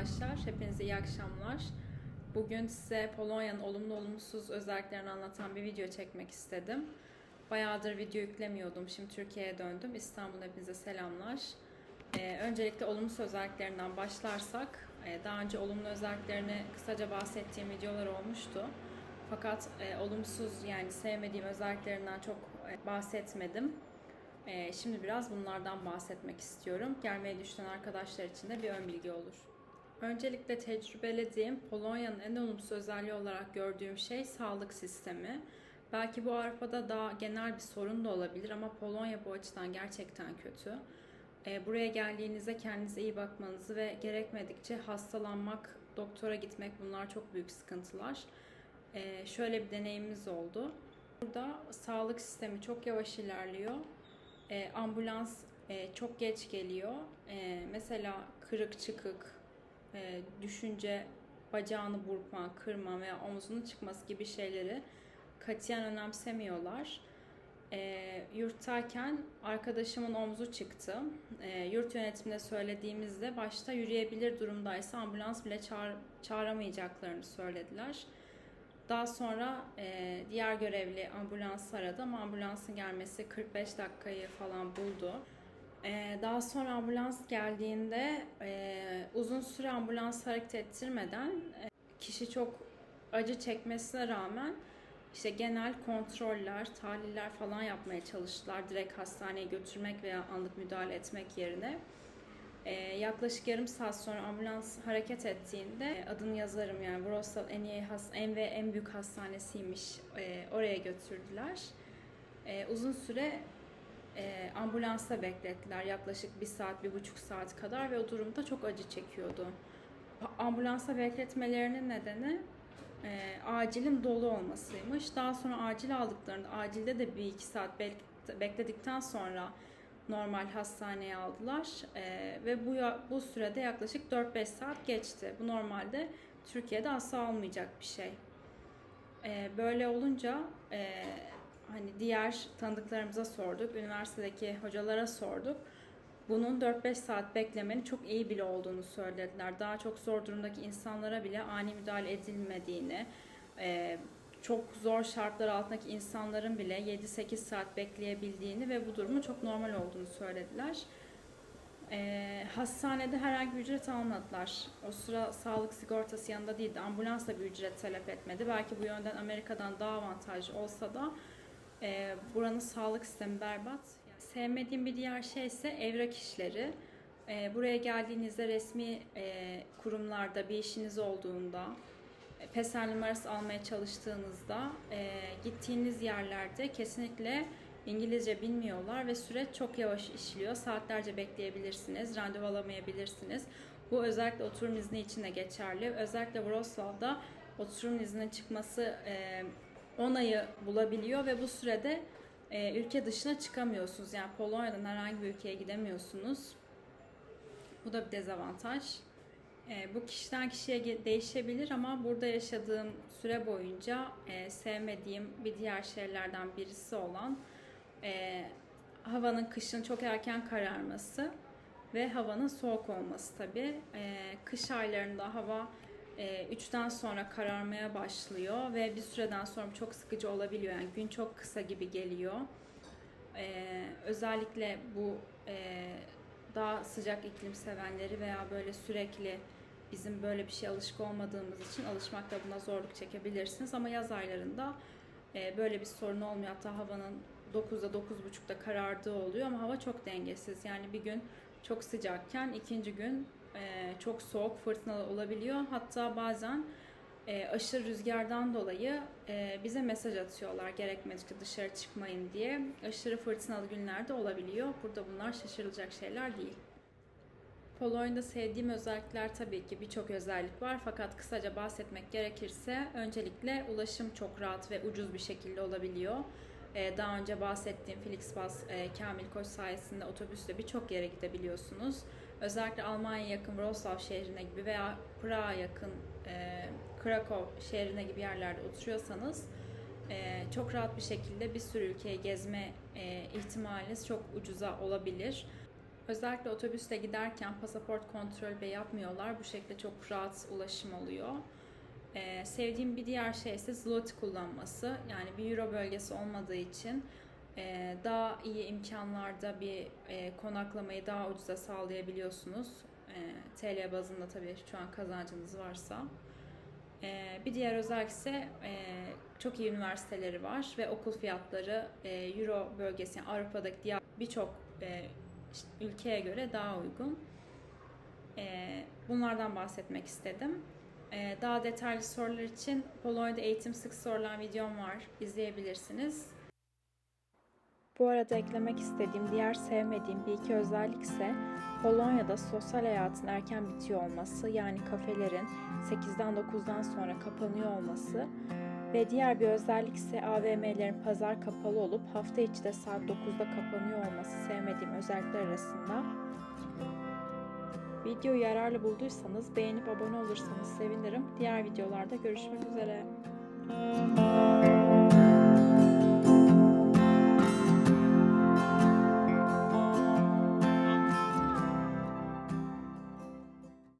arkadaşlar. Hepinize iyi akşamlar. Bugün size Polonya'nın olumlu olumsuz özelliklerini anlatan bir video çekmek istedim. Bayağıdır video yüklemiyordum. Şimdi Türkiye'ye döndüm. İstanbul'da hepinize selamlar. Ee, öncelikle olumsuz özelliklerinden başlarsak, e, daha önce olumlu özelliklerini kısaca bahsettiğim videolar olmuştu. Fakat e, olumsuz yani sevmediğim özelliklerinden çok e, bahsetmedim. Ee, şimdi biraz bunlardan bahsetmek istiyorum. Gelmeyi düşünen arkadaşlar için de bir ön bilgi olur. Öncelikle tecrübelediğim Polonya'nın en olumsuz özelliği olarak gördüğüm şey sağlık sistemi. Belki bu Avrupa'da daha genel bir sorun da olabilir ama Polonya bu açıdan gerçekten kötü. Ee, buraya geldiğinizde kendinize iyi bakmanızı ve gerekmedikçe hastalanmak, doktora gitmek bunlar çok büyük sıkıntılar. Ee, şöyle bir deneyimimiz oldu. Burada sağlık sistemi çok yavaş ilerliyor. E, ambulans e, çok geç geliyor. Mesela kırık çıkık, e, düşünce, bacağını burkma, kırma veya omzunun çıkması gibi şeyleri katiyen önemsemiyorlar. E, yurttayken arkadaşımın omzu çıktı. E, yurt yönetimine söylediğimizde başta yürüyebilir durumdaysa ambulans bile çağır, çağıramayacaklarını söylediler. Daha sonra e, diğer görevli ambulans aradı ama ambulansın gelmesi 45 dakikayı falan buldu. E, daha sonra ambulans geldiğinde e, uzun süre ambulans hareket ettirmeden e, kişi çok acı çekmesine rağmen işte genel kontroller, tahliller falan yapmaya çalıştılar. Direkt hastaneye götürmek veya anlık müdahale etmek yerine. Ee, yaklaşık yarım saat sonra ambulans hareket ettiğinde adını yazarım yani Wrocław en iyi en ve en büyük hastanesiymiş. Ee, oraya götürdüler. Ee, uzun süre e, ambulansta beklettiler yaklaşık bir saat, bir buçuk saat kadar ve o durumda çok acı çekiyordu. Ambulansa bekletmelerinin nedeni e, acilin dolu olmasıymış. Daha sonra acil aldıklarında, acilde de bir iki saat bek- bekledikten sonra normal hastaneye aldılar Ee, ve bu bu sürede yaklaşık 4-5 saat geçti. Bu normalde Türkiye'de asla olmayacak bir şey. Ee, böyle olunca e, hani diğer tanıdıklarımıza sorduk, üniversitedeki hocalara sorduk. Bunun 4-5 saat beklemenin çok iyi bile olduğunu söylediler. Daha çok zor durumdaki insanlara bile ani müdahale edilmediğini, e, çok zor şartlar altındaki insanların bile 7-8 saat bekleyebildiğini ve bu durumun çok normal olduğunu söylediler. Ee, hastanede herhangi bir ücret almadılar. O sıra sağlık sigortası yanında değildi. Ambulans da bir ücret talep etmedi. Belki bu yönden Amerika'dan daha avantajlı olsa da e, buranın sağlık sistemi berbat. Sevmediğim bir diğer şey ise evrak işleri. E, buraya geldiğinizde resmi e, kurumlarda bir işiniz olduğunda PESEL numarası almaya çalıştığınızda e, gittiğiniz yerlerde kesinlikle İngilizce bilmiyorlar ve süreç çok yavaş işliyor. Saatlerce bekleyebilirsiniz, randevu alamayabilirsiniz. Bu özellikle oturum izni için de geçerli. Özellikle Wrocław'da oturum izninin çıkması e, 10 ayı bulabiliyor ve bu sürede e, ülke dışına çıkamıyorsunuz. Yani Polonya'dan herhangi bir ülkeye gidemiyorsunuz. Bu da bir dezavantaj. E, bu kişiden kişiye değişebilir ama burada yaşadığım süre boyunca e, sevmediğim bir diğer şeylerden birisi olan e, havanın kışın çok erken kararması ve havanın soğuk olması tabii. E, kış aylarında hava 3'ten sonra kararmaya başlıyor ve bir süreden sonra çok sıkıcı olabiliyor. Yani gün çok kısa gibi geliyor. E, özellikle bu e, daha sıcak iklim sevenleri veya böyle sürekli bizim böyle bir şey alışık olmadığımız için alışmakta buna zorluk çekebilirsiniz. Ama yaz aylarında e, böyle bir sorun olmuyor. Hatta havanın 9'da 9.30'da karardığı oluyor ama hava çok dengesiz. Yani bir gün çok sıcakken ikinci gün e, çok soğuk fırtınalı olabiliyor. Hatta bazen e, aşırı rüzgardan dolayı e, bize mesaj atıyorlar gerekmedikçe dışarı çıkmayın diye. Aşırı fırtınalı günlerde olabiliyor. Burada bunlar şaşırılacak şeyler değil. Polonya'da sevdiğim özellikler tabii ki birçok özellik var fakat kısaca bahsetmek gerekirse öncelikle ulaşım çok rahat ve ucuz bir şekilde olabiliyor. Ee, daha önce bahsettiğim Flixbus e, Kamil Koç sayesinde otobüsle birçok yere gidebiliyorsunuz. Özellikle Almanya yakın Wrocław şehrine gibi veya Prag'a yakın e, Krakow şehrine gibi yerlerde oturuyorsanız e, çok rahat bir şekilde bir sürü ülkeyi gezme ihtimaliniz çok ucuza olabilir. Özellikle otobüste giderken pasaport kontrolü de yapmıyorlar. Bu şekilde çok rahat ulaşım oluyor. Ee, sevdiğim bir diğer şey ise zloty kullanması. Yani bir euro bölgesi olmadığı için e, daha iyi imkanlarda bir e, konaklamayı daha ucuza sağlayabiliyorsunuz. E, TL bazında tabii şu an kazancınız varsa. E, bir diğer özellik ise e, çok iyi üniversiteleri var ve okul fiyatları e, euro bölgesi yani Avrupa'daki diğer birçok e, ülkeye göre daha uygun. E, bunlardan bahsetmek istedim. E, daha detaylı sorular için Polonya'da eğitim sık sorulan videom var. İzleyebilirsiniz. Bu arada eklemek istediğim diğer sevmediğim bir iki özellik ise Polonya'da sosyal hayatın erken bitiyor olması yani kafelerin 8'den 9'dan sonra kapanıyor olması ve diğer bir özellik ise AVM'lerin pazar kapalı olup hafta içi de saat 9'da kapanıyor olması sevmediğim özellikler arasında. Videoyu yararlı bulduysanız beğenip abone olursanız sevinirim. Diğer videolarda görüşmek üzere. Müzik